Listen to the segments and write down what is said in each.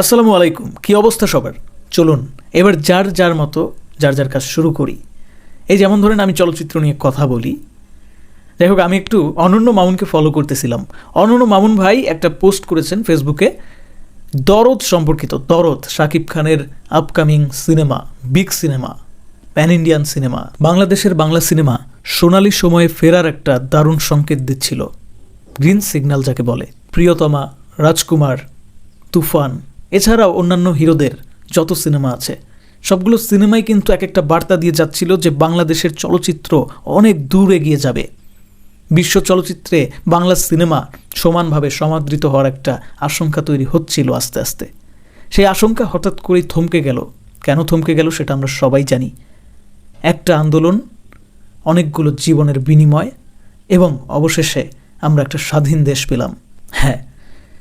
আসসালামু আলাইকুম। কি অবস্থা সবার? চলুন, এবার যার যার মতো, যার যার কাজ শুরু করি। এই যেমন ধরেন আমি চলচ্চিত্র নিয়ে কথা বলি। যাই হোক, আমি একটু অনন্য মামুনকে ফলো করতেছিলাম। অনন্য মামুন ভাই একটা পোস্ট করেছেন ফেসবুকে দরদ সম্পর্কিত, দরদ, শাকিব খানের upcoming cinema big cinema pan Indian cinema, বাংলাদেশের বাংলা সিনেমা সোনালি সময়ে ফেরার একটা দারুণ সংকেত দিচ্ছিল। গ্রিন সিগন্যাল যাকে বলে, প্রিয়তমা, রাজকুমার, তুফান। এছাড়াও অন্যান্য হিরোদের যত সিনেমা আছে, সবগুলো সিনেমাই কিন্তু এক একটা বার্তা দিয়ে যাচ্ছিল যে বাংলাদেশের চলচ্চিত্র অনেক দূর এগিয়ে যাবে। বিশ্ব চলচ্চিত্রে বাংলা সিনেমা সমানভাবে সমাদৃত হওয়ার একটা আশঙ্কা তৈরি হচ্ছিল আস্তে আস্তে। সেই আশঙ্কা হঠাৎ করেই থমকে গেল। কেন থমকে গেল সেটা আমরা সবাই জানি। একটা আন্দোলন, অনেকগুলো জীবনের বিনিময় এবং অবশেষে আমরা একটা স্বাধীন দেশ পেলাম। হ্যাঁ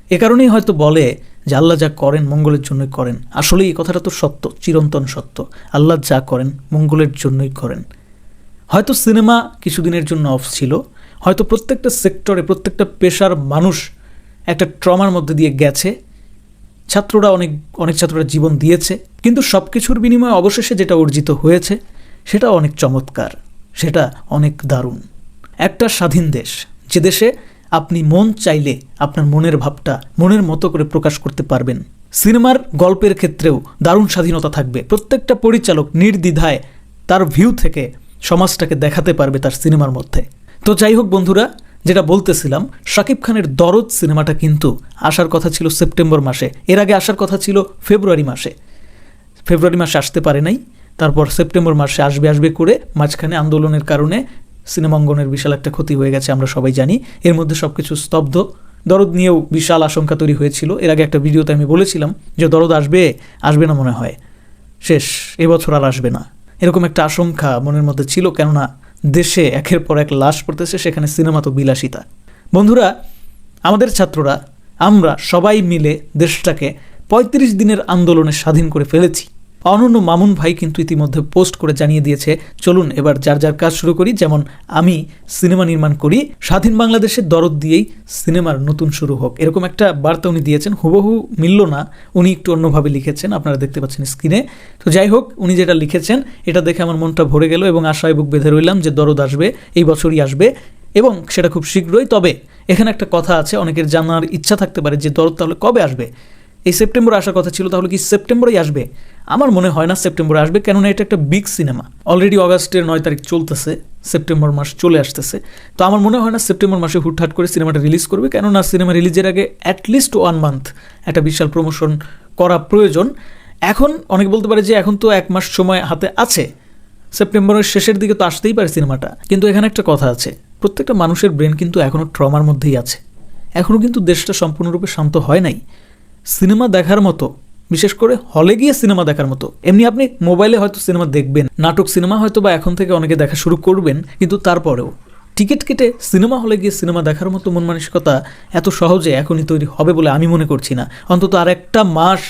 এ কারণেই হয়তো বলে যে আল্লাহ যা করেন মঙ্গলের জন্যই করেন। আসলে এই কথাটা তো সত্য, চিরন্তন সত্য। আল্লাহ যা করেন মঙ্গলের জন্যই করেন। হয়তো সিনেমা কিছুদিনের জন্য অফ ছিল, হয়তো প্রত্যেকটা সেক্টরে, প্রত্যেকটা পেশার মানুষ একটা ট্রমার মধ্যে দিয়ে গেছে। ছাত্ররা অনেক অনেক ছাত্ররা জীবন দিয়েছে, কিন্তু সব কিছুর বিনিময়ে অবশেষে যেটা অর্জিত হয়েছে সেটা অনেক চমৎকার, সেটা অনেক দারুণ। একটা স্বাধীন দেশ, যে দেশে আপনি মন চাইলে আপনার মনের ভাবটা মনের মতো করে প্রকাশ করতে পারবেন। সিনেমার গল্পের ক্ষেত্রেও দারুণ স্বাধীনতা থাকবে। প্রত্যেকটা পরিচালক নির্দ্বিধায় তার ভিউ থেকে সমাজটাকে দেখাতে পারবে তার সিনেমার মধ্যে। তো যাই হোক বন্ধুরা, যেটা বলতেছিলাম, শাকিব খানের দরদ সিনেমাটা কিন্তু আসার কথা ছিল সেপ্টেম্বর মাসে। এর আগে আসার কথা ছিল ফেব্রুয়ারি মাসে। ফেব্রুয়ারি মাসে আসতে পারে নাই। তারপর সেপ্টেম্বর মাসে আসবে আসবে করে মাঝখানে আন্দোলনের কারণে সিনেমাঙ্গনের বিশাল একটা ক্ষতি হয়ে গেছে, আমরা সবাই জানি। এর মধ্যে সব কিছু স্তব্ধ। দরদ নিয়েও বিশাল আশঙ্কা তৈরি হয়েছিল। এর আগে একটা ভিডিওতে আমি বলেছিলাম যে দরদ আসবে আসবে না মনে হয়। শেষ, এবছর আর আসবে না। এরকম একটা আশঙ্কা মনের মধ্যে ছিল, কেননা দেশে একের পর এক লাশ পড়তেছে, সেখানে সিনেমা তো বিলাসিতা। বন্ধুরা, আমাদের ছাত্ররা, আমরা সবাই মিলে দেশটাকে পঁয়ত্রিশ দিনের আন্দোলনে স্বাধীন করে ফেলেছি। অনন্য মামুন ভাই কিন্তু ইতিমধ্যে পোস্ট করে জানিয়ে দিয়েছে, চলুন এবার যার যার কাজ শুরু করি, যেমন আমি সিনেমা নির্মাণ করি, স্বাধীন বাংলাদেশের দরদ দিয়েই সিনেমার নতুন শুরু হোক। এরকম একটা বার্তা উনি দিয়েছেন, হুবহু মিলল না, উনি একটু অন্যভাবে লিখেছেন, আপনারা দেখতে পাচ্ছেন স্ক্রিনে। তো যাই হোক, উনি যেটা লিখেছেন, এটা দেখে আমার মনটা ভরে গেল এবং আশায় বুক বেঁধে রইলাম যে দরদ আসবে, এই বছরই আসবে এবং সেটা খুব শীঘ্রই। তবে এখানে একটা কথা আছে, অনেকের জানার ইচ্ছা থাকতে পারে যে দরদ তাহলে কবে আসবে? এই সেপ্টেম্বরে আসার কথা ছিল, তাহলে কি সেপ্টেম্বরেই আসবে? আমার মনে হয় না সেপ্টেম্বরে আসবে, কেননা এটা একটা বিগ সিনেমা অলরেডি অগাস্টের নয় তারিখ চলতেছে, সেপ্টেম্বর মাস চলে আসতেছে। তো আমার মনে হয় না সেপ্টেম্বর মাসে হুটহাট করে সিনেমাটা রিলিজ করবে, কেননা সিনেমা রিলিজের আগে অ্যাটলিস্ট ওয়ান মান্থ একটা বিশাল প্রমোশন করা প্রয়োজন। এখন অনেক বলতে পারে যে এখন তো এক মাস সময় হাতে আছে। সেপ্টেম্বরের শেষের দিকে তো আসতেই পারে সিনেমাটা। কিন্তু এখানে একটা কথা আছে, প্রত্যেকটা মানুষের ব্রেন কিন্তু এখনও ট্রমার মধ্যেই আছে। এখনও কিন্তু দেশটা সম্পূর্ণরূপে শান্ত হয় নাই। সিনেমা দেখার মতো, বিশেষ করে হলে গিয়ে সিনেমা দেখার মতো। এমনি আপনি মোবাইলে হয়তো সিনেমা দেখবেন, নাটক সিনেমা হয়তো বা এখন থেকে অনেকে দেখা শুরু করবেন, কিন্তু তারপরেও। টিকিট কেটে সিনেমা হলে গিয়ে সিনেমা দেখার মতো মন মানসিকতা এত সহজে এখনই তৈরি হবে বলে আমি মনে করছি না। অন্তত আর একটা মাস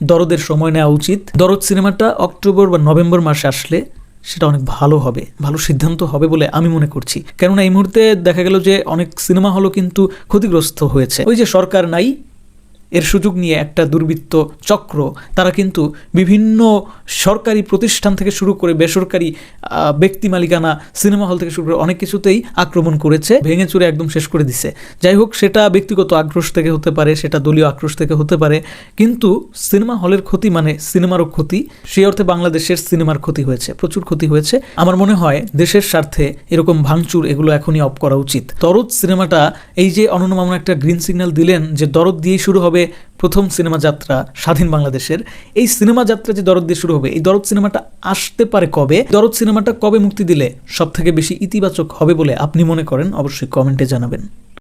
দরদের সময় নেওয়া উচিত। দরদ সিনেমাটা অক্টোবর বা নভেম্বর মাসে আসলে সেটা অনেক ভালো হবে, ভালো সিদ্ধান্ত হবে বলে আমি মনে করছি। কেননা এই মুহূর্তে দেখা গেল যে অনেক সিনেমা হলও কিন্তু ক্ষতিগ্রস্ত হয়েছে। ওই যে সরকার নাই এর সুযোগ নিয়ে একটা দুর্বৃত্ত চক্র। তারা কিন্তু বিভিন্ন সরকারি প্রতিষ্ঠান থেকে শুরু করে বেসরকারি ব্যক্তি মালিকানা, সিনেমা হল থেকে শুরু করে অনেক কিছুতেই আক্রমণ করেছে, ভেঙে চুরে একদম শেষ করে দিছে। যাই হোক, সেটা ব্যক্তিগত আক্রোশ থেকে হতে পারে, সেটা দলীয় আক্রোশ থেকে হতে পারে, কিন্তু সিনেমা হলের ক্ষতি মানে সিনেমারও ক্ষতি, সেই অর্থে বাংলাদেশের সিনেমার ক্ষতি হয়েছে, প্রচুর ক্ষতি হয়েছে। আমার মনে হয় দেশের স্বার্থে এরকম ভাঙচুর এগুলো এখনই অফ করা উচিত। দরদ সিনেমাটা এই যে অনন্য মামুন একটা গ্রিন সিগন্যাল দিলেন যে দরদ দিয়েই শুরু হবে প্রথম সিনেমা যাত্রা স্বাধীন বাংলাদেশের। এই সিনেমা যাত্রা যে দরদ দিয়ে শুরু হবে, এই দরদ সিনেমাটা আসতে পারে কবে? দরদ সিনেমাটা কবে মুক্তি দিলে সবথেকে বেশি ইতিবাচক হবে বলে আপনি মনে করেন? অবশ্যই কমেন্টে জানাবেন।